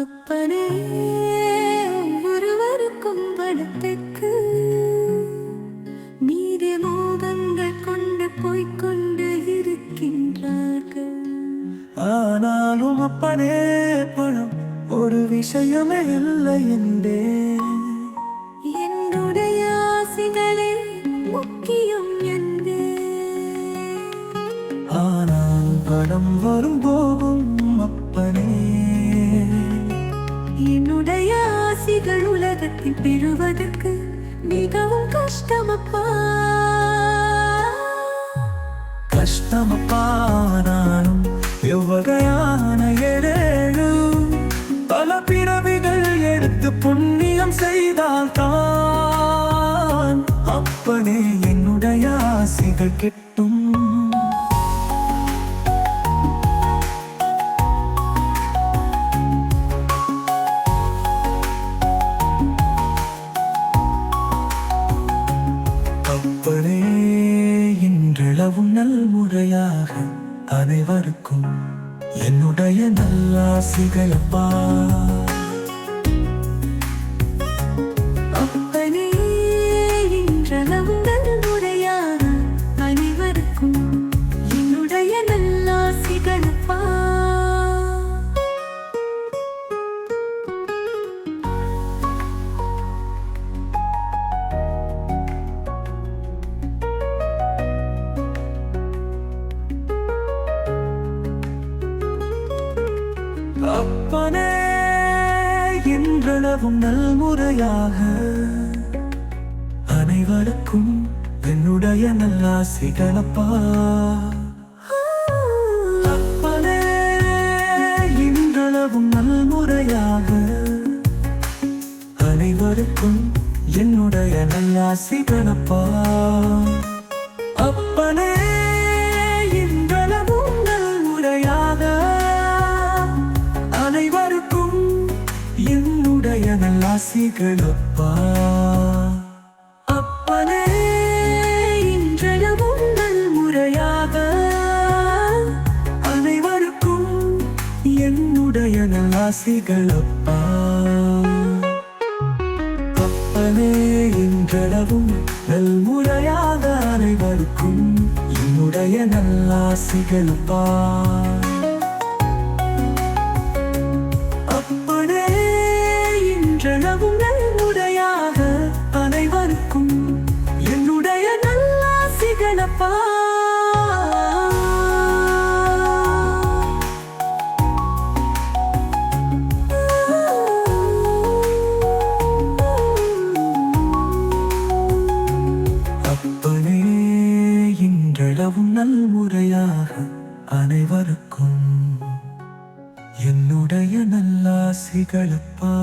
அப்பனே ஒருவருக்கும் பலத்துக்கு மீதி மோகங்கள் கொண்டு போய்க்கொண்டு இருக்கின்றார்கள். ஆனாலும் அப்பனே பணம் ஒரு விஷயமே இல்லை என்றே. என்னுடைய ஆசைகளே முக்கியம் என்று. ஆனால் பணம் வரும் போகும் ஆசைகள் உலகத்தில் பெறுவதற்கு மிகவும் கஷ்டமப்பா. கஷ்டமப்பானாலும் எவ்வகையான ஏழேழு. பல பிறவிகள் எடுத்து புண்ணியம் செய்தால் தான் அப்பனே என்னுடைய ஆசைகள் கெட்டும். அப்பனே இன்றளவும் நல்முறையாக அனைவருக்கும் என்னுடைய நல்லாசிகளப்பா அப்பனே அப்பனே இன்றளவும் நல்முறையாக அனைவருக்கும் என்னுடைய நல்லாசிகளப்பா அப்பனே இன்றளவும் நல்முறையாக அனைவருக்கும் என்னுடைய நல்லாசிகளப்பா என்னுடைய நல்லாசிகளப்பா அப்பனே இன்றளவும் நல்முறையாக அனைவருக்கும் என்னுடைய நல்லாசிகளப்பா அப்பனே இன்றளவும் நல்முறையாக அனைவருக்கும் என்னுடைய நல்லாசிகளப்பா நல்லாசிகளப்பா அப்பனே இன்றளவும் நல்முறையாக அனைவருக்கும் என்னுடைய நல்லாசிகளப்பா.